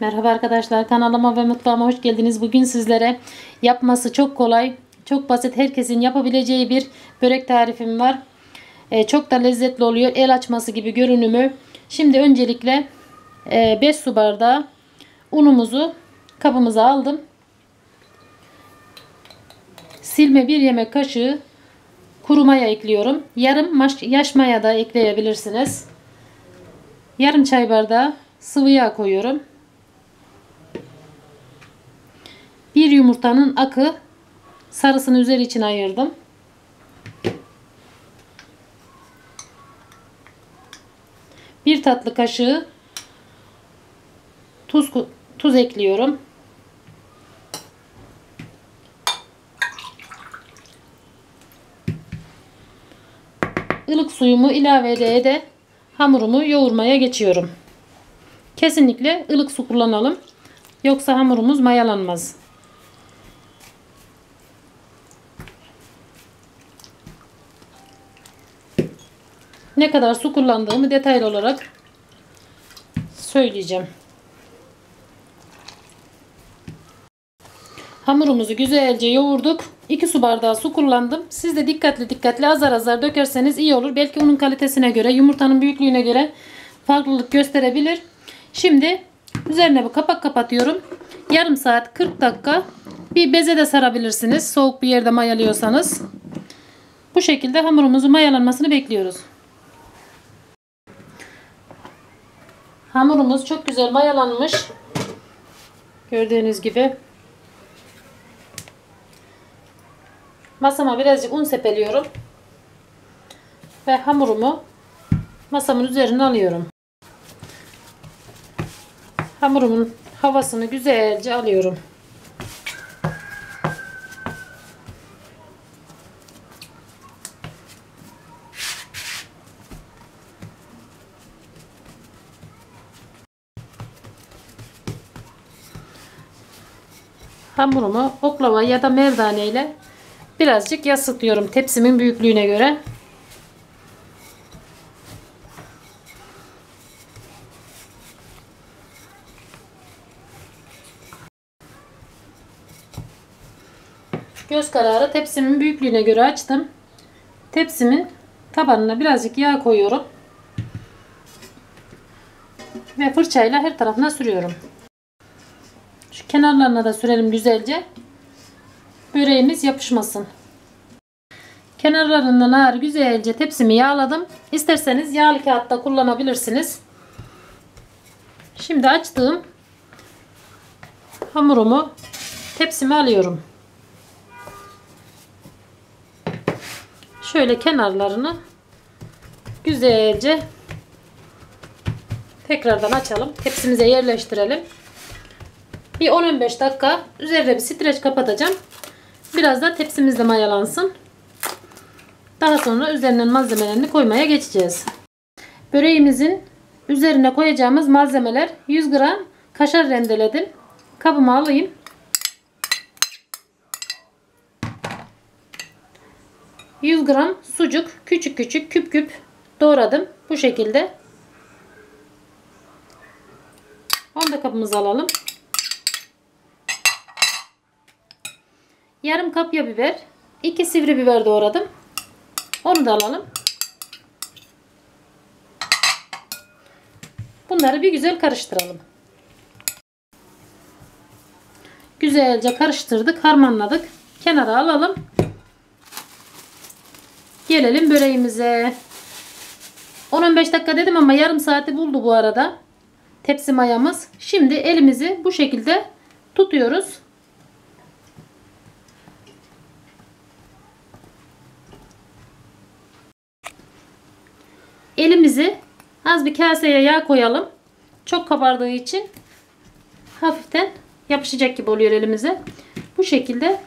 Merhaba arkadaşlar kanalıma ve mutfağıma hoş geldiniz. Bugün sizlere yapması çok kolay, çok basit herkesin yapabileceği bir börek tarifim var. Ee, çok da lezzetli oluyor. El açması gibi görünümü. Şimdi öncelikle 5 e, su bardağı unumuzu kabımıza aldım. Silme 1 yemek kaşığı kuru maya ekliyorum. Yarım yaş maya da ekleyebilirsiniz. Yarım çay bardağı sıvı yağ koyuyorum. Bir yumurtanın akı sarısını üzeri için ayırdım. Bir tatlı kaşığı tuz tuz ekliyorum. ılık suyumu ilave ede ede hamurumu yoğurmaya geçiyorum. Kesinlikle ılık su kullanalım. Yoksa hamurumuz mayalanmaz. Ne kadar su kullandığımı detaylı olarak söyleyeceğim. Hamurumuzu güzelce yoğurduk. 2 su bardağı su kullandım. Siz de dikkatli dikkatli azar azar dökerseniz iyi olur. Belki unun kalitesine göre, yumurtanın büyüklüğüne göre farklılık gösterebilir. Şimdi üzerine bir kapak kapatıyorum. Yarım saat 40 dakika bir beze de sarabilirsiniz. Soğuk bir yerde mayalıyorsanız. Bu şekilde hamurumuzun mayalanmasını bekliyoruz. Hamurumuz çok güzel mayalanmış. Gördüğünüz gibi. Masama birazcık un sepeliyorum. Ve hamurumu masamın üzerine alıyorum. Hamurumun havasını güzelce alıyorum. Hamurumu oklava ya da merdane ile birazcık yasıtıyorum tepsimin büyüklüğüne göre. Göz kararı tepsimin büyüklüğüne göre açtım. Tepsimin tabanına birazcık yağ koyuyorum. Ve fırçayla her tarafına sürüyorum. Kenarlarına da sürelim güzelce. Böreğimiz yapışmasın. Kenarlarından ağır güzelce tepsimi yağladım. İsterseniz yağlı kağıtta kullanabilirsiniz. Şimdi açtığım hamurumu tepsime alıyorum. Şöyle kenarlarını güzelce tekrardan açalım. Tepsimize yerleştirelim. Bir 10-15 dakika üzerine bir streç kapatacağım. Biraz da tepsimizde mayalansın. Daha sonra üzerinden malzemelerini koymaya geçeceğiz. Böreğimizin üzerine koyacağımız malzemeler 100 gram kaşar rendeledim. Kabıma alayım. 100 gram sucuk küçük küçük küp küp doğradım. Bu şekilde. Onu da kabımıza alalım. Yarım kapya biber. 2 sivri biber doğradım. Onu da alalım. Bunları bir güzel karıştıralım. Güzelce karıştırdık, harmanladık. Kenara alalım. Gelelim böreğimize. 10-15 dakika dedim ama yarım saati buldu bu arada. Tepsi mayamız. Şimdi elimizi bu şekilde tutuyoruz. Elimizi az bir kaseye yağ koyalım. Çok kabardığı için hafiften yapışacak gibi oluyor elimize. Bu şekilde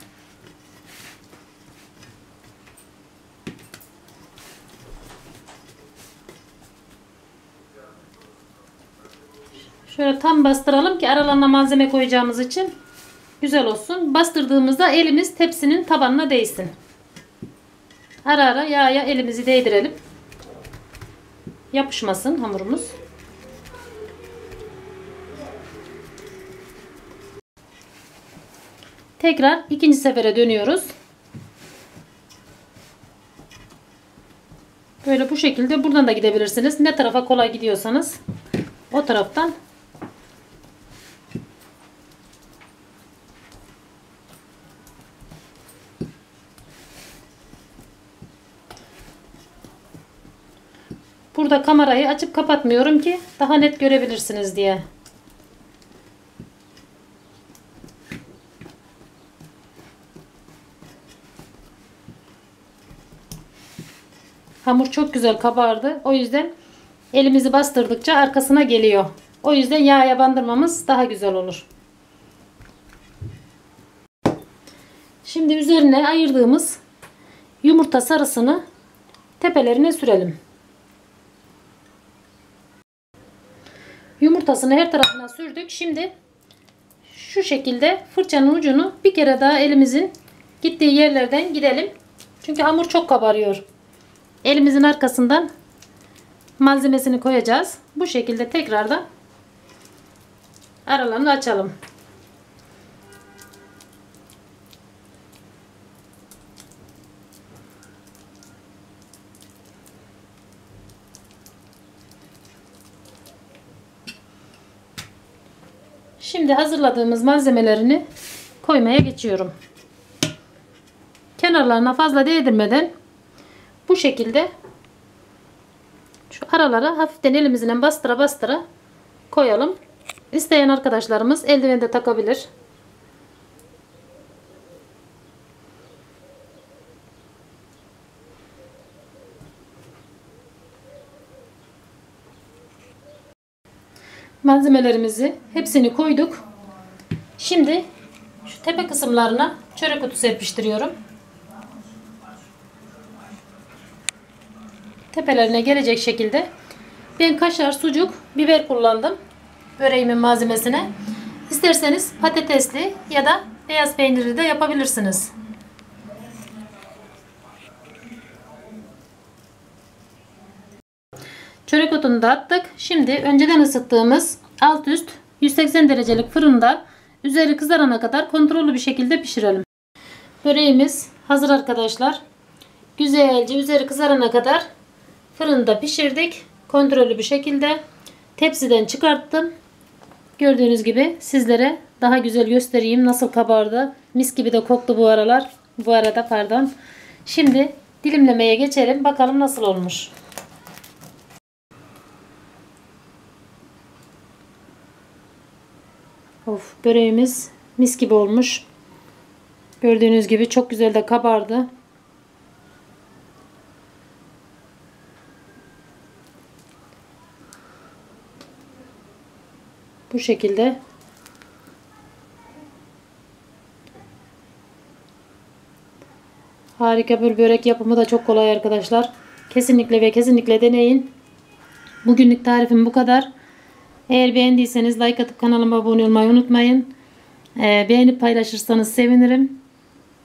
Şöyle tam bastıralım ki aralarına malzeme koyacağımız için güzel olsun. Bastırdığımızda elimiz tepsinin tabanına değsin. Ara ara yağa elimizi değdirelim yapışmasın hamurumuz. Tekrar ikinci sefere dönüyoruz. Böyle bu şekilde buradan da gidebilirsiniz. Ne tarafa kolay gidiyorsanız o taraftan Burada kamerayı açıp kapatmıyorum ki daha net görebilirsiniz diye. Hamur çok güzel kabardı. O yüzden elimizi bastırdıkça arkasına geliyor. O yüzden yağa bandırmamız daha güzel olur. Şimdi üzerine ayırdığımız yumurta sarısını tepelerine sürelim. Yumurtasını her tarafına sürdük. Şimdi şu şekilde fırçanın ucunu bir kere daha elimizin gittiği yerlerden gidelim. Çünkü hamur çok kabarıyor. Elimizin arkasından malzemesini koyacağız. Bu şekilde tekrardan aralarını açalım. Şimdi hazırladığımız malzemelerini koymaya geçiyorum. Kenarlarına fazla değdirmeden bu şekilde şu aralara hafiften elimizle bastıra bastıra koyalım. İsteyen arkadaşlarımız eldiven de takabilir. Malzemelerimizi hepsini koyduk. Şimdi şu tepe kısımlarına çörek otu serpiştiriyorum. tepelerine gelecek şekilde ben kaşar, sucuk, biber kullandım. Böreğimin malzemesine. İsterseniz patatesli ya da beyaz peynirli de yapabilirsiniz. Çörek otunu da attık. Şimdi önceden ısıttığımız alt üst 180 derecelik fırında üzeri kızarana kadar kontrollü bir şekilde pişirelim. Böreğimiz hazır arkadaşlar. Güzelce üzeri kızarana kadar Fırında pişirdik. Kontrollü bir şekilde tepsiden çıkarttım. Gördüğünüz gibi sizlere daha güzel göstereyim nasıl kabardı. Mis gibi de koktu bu aralar. Bu arada pardon. Şimdi dilimlemeye geçelim. Bakalım nasıl olmuş. Of böreğimiz mis gibi olmuş. Gördüğünüz gibi çok güzel de kabardı. Bu şekilde Harika bir börek yapımı da çok kolay arkadaşlar. Kesinlikle ve kesinlikle deneyin. Bugünlük tarifim bu kadar. Eğer beğendiyseniz like atıp kanalıma abone olmayı unutmayın. Ee, beğenip paylaşırsanız sevinirim.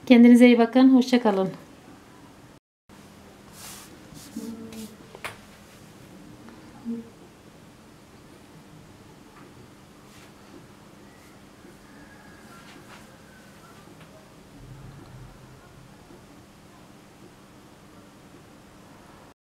Kendinize iyi bakın. Hoşçakalın.